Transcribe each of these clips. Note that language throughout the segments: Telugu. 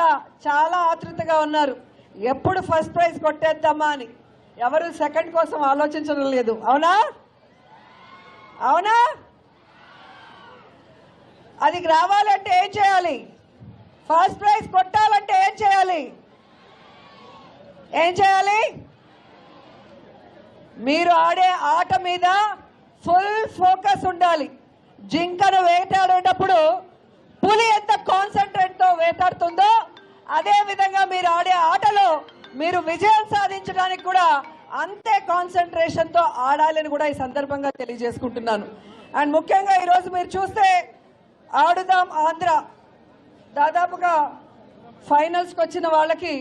కూడా చాలా ఆతృతగా ఉన్నారు. ఎప్పుడు ఫస్ట్ ప్రైజ్ కొట్టేద్దామా అని. ఎవరు సెకండ్ కోసం ఆలోచించడం లేదు. అవునా? అవునా? అది రావాలంటే ఏం చేయాలి? ఫస్ట్ ప్రైజ్ కొట్టాలంటే ఏం చేయాలి? ఏం చేయాలి? మీరు ఆడే ఆట మీద ఫుల్ ఫోకస్ ఉండాలి. జింకను వేటాడు అదే విధంగా మీరు ఆడే ఆటలో మీరు విజయం సాధించడానికి కూడా అంతే కాన్సన్ట్రేషన్తో ఆడాలని కూడా ఈ సందర్భంగా తెలియజేసుకుంటున్నాను. అండ్ ముఖ్యంగా ఈరోజు మీరు చూస్తే ఆడుదాం ఆంధ్ర దాదాపుగా ఫైనల్స్కి వచ్చిన వాళ్ళకి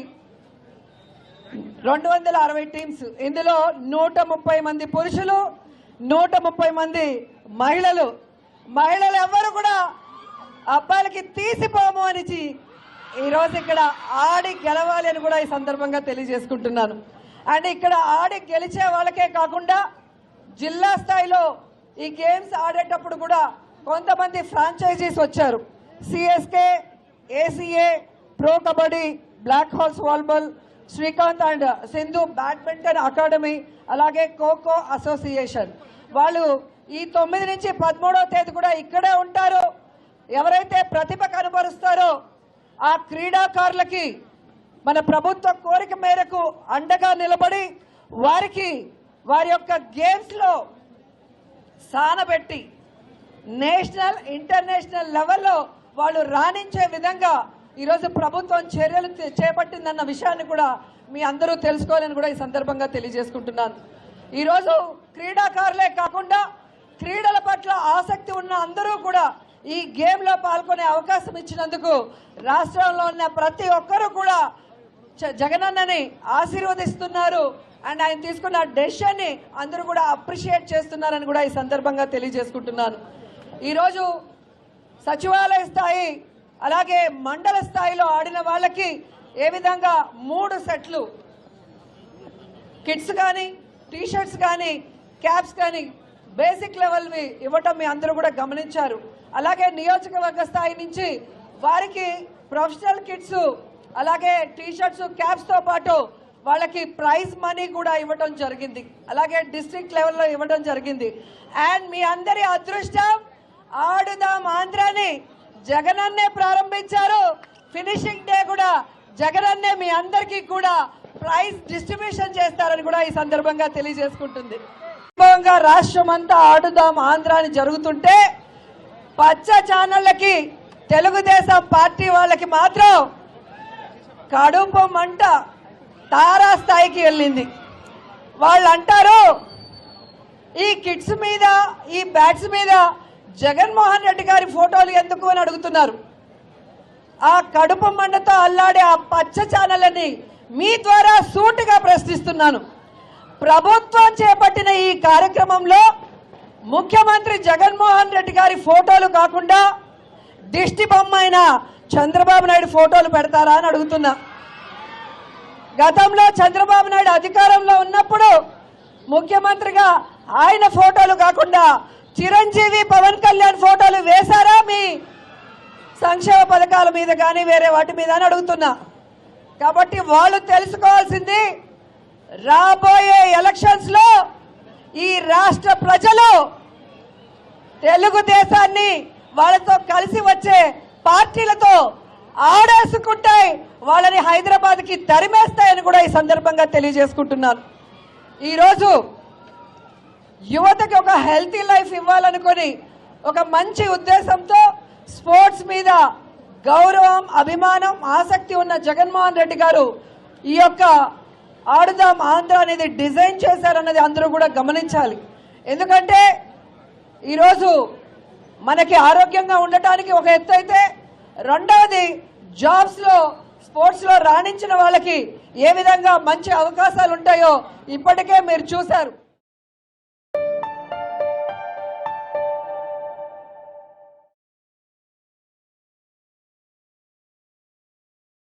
రెండు వందల అరవై టీమ్స్ ఇందులో నూట ముప్పై మంది పురుషులు నూట ముప్పై మంది మహిళలు. మహిళలు ఎవ్వరు కూడా అబ్బాయిలకి తీసిపోము అనిచి ఈరోజు ఇక్కడ ఆడి గెలవాలి అని కూడా ఈ సందర్భంగా తెలియజేసుకుంటున్నాను. అండ్ ఇక్కడ ఆడి గెలిచే వాళ్ళకే కాకుండా జిల్లా స్థాయిలో ఈ గేమ్స్ ఆడేటప్పుడు కూడా కొంతమంది ఫ్రాంచైజీస్ వచ్చారు. CSK ACA pro kabaddi black hawks volleyball Srikanth and Sindhu badminton academy అలాగే ఖోఖో అసోసియేషన్ వాళ్ళు ఈ తొమ్మిది నుంచి పదమూడవ తేదీ కూడా ఇక్కడే ఉంటారు. ఎవరైతే ప్రతిభ కనబరుస్తారో ఆ క్రీడాకారులకి మన ప్రభుత్వ కోరిక మేరకు అండగా నిలబడి వారికి వారి యొక్క గేమ్స్లో సానబెట్టి నేషనల్ ఇంటర్నేషనల్ లెవెల్లో వాళ్ళు రాణించే విధంగా ఈరోజు ప్రభుత్వం చర్యలు చేపట్టిందన్న విషయాన్ని కూడా మీ అందరూ తెలుసుకోవాలని కూడా ఈ సందర్భంగా తెలియజేసుకుంటున్నాను. ఈరోజు క్రీడాకారులే కాకుండా క్రీడల పట్ల ఆసక్తి ఉన్న అందరూ కూడా ఈ గేమ్లో పాల్గొనే అవకాశం ఇచ్చినందుకు రాష్ట్రంలో ఉన్న ప్రతి ఒక్కరూ కూడా జగనన్నని ఆశీర్వదిస్తున్నారు. అండ్ ఆయన తీసుకున్న డెసిషన్ని అందరూ కూడా అప్రిషియేట్ చేస్తున్నారని కూడా ఈ సందర్భంగా తెలియజేసుకుంటున్నాను. ఈరోజు సచివాలయ స్థాయి అలాగే మండల స్థాయిలో ఆడిన వాళ్ళకి ఏ విధంగా మూడు సెట్లు? కిట్స్ కానీ టీ షర్ట్స్ కానీ క్యాప్స్ కానీ బేసిక్ లెవెల్వి ఇవ్వటం మీ అందరూ కూడా గమనించారు. అలాగే నియోజకవర్గ స్థాయి నుంచి వారికి ప్రొఫెషనల్ కిట్స్ అలాగే టీషర్ట్స్ క్యాప్స్తో క్యాప్స్తో పాటు వాళ్ళకి ప్రైజ్ మనీ కూడా ఇవ్వడం జరిగింది. అలాగే డిస్ట్రిక్ట్ లెవెల్లో ఇవ్వడం జరిగింది. అండ్ మీ అందరి అదృష్టం ఆడుదాం ఆంధ్రాని జగనన్నే ప్రారంభించారు. ఫినిషింగ్ డే కూడా జగనన్నే మీ అందరికీ కూడా ప్రైజ్ డిస్ట్రిబ్యూషన్ చేస్తారని కూడా ఈ సందర్భంగా తెలియజేసుకుంటుంది. వైభవంగా రాష్ట్రం అంతా ఆడుదాం ఆంధ్ర అని జరుగుతుంటే పచ్చ ఛానళ్ళకి తెలుగుదేశం పార్టీ వాళ్ళకి మాత్రం కడుపు మంట తారా స్థాయికి వెళ్ళింది. వాళ్ళు అంటారు ఈ కిడ్స్ మీద ఈ బ్యాట్స్ మీద జగన్మోహన్ రెడ్డి గారి ఫోటోలు ఎందుకు అని అడుగుతున్నారు. ఆ కడుపు మంటతో అల్లాడే ఆ పచ్చ ఛానళ్ళని మీ ద్వారా సూటిగా ప్రశ్నిస్తున్నాను. ప్రభుత్వం చేపట్టిన ఈ కార్యక్రమంలో ముఖ్యమంత్రి జగన్మోహన్ రెడ్డి గారి ఫోటోలు కాకుండా దిష్టి బొమ్మైన అయిన చంద్రబాబు నాయుడు ఫోటోలు పెడతారా అని అడుగుతున్నా. గతంలో చంద్రబాబు నాయుడు అధికారంలో ఉన్నప్పుడు ముఖ్యమంత్రిగా ఆయన ఫోటోలు కాకుండా చిరంజీవి పవన్ కళ్యాణ్ ఫోటోలు వేశారా మీ సంక్షేమ పథకాల మీద కానీ వేరే వాటి మీద అని అడుగుతున్నా. కాబట్టి వాళ్ళు తెలుసుకోవాల్సింది రాబోయే ఎలక్షన్స్లో ఈ రాష్ట్ర ప్రజలు తెలుగుదేశాన్ని వాళ్ళతో కలిసి వచ్చే పార్టీలతో ఆడేసుకుంటాయి వాళ్ళని హైదరాబాద్కి తరిమేస్తాయని కూడా ఈ సందర్భంగా తెలియజేసుకుంటున్నాను. ఈరోజు యువతకి ఒక హెల్తీ లైఫ్ ఇవ్వాలనుకొని ఒక మంచి ఉద్దేశంతో స్పోర్ట్స్ మీద గౌరవం అభిమానం ఆసక్తి ఉన్న జగన్మోహన్ రెడ్డి గారు ఈ యొక్క ఆడుదాం ఆంధ్ర అనేది డిజైన్ చేశారన్నది అందరూ కూడా గమనించాలి. ఎందుకంటే ఈరోజు మనకి ఆరోగ్యంగా ఉండటానికి ఒక ఎత్తు అయితే రెండవది జాబ్స్లో స్పోర్ట్స్లో రాణించిన వాళ్ళకి ఏ విధంగా మంచి అవకాశాలు ఉంటాయో ఇప్పటికే మీరు చూశారు.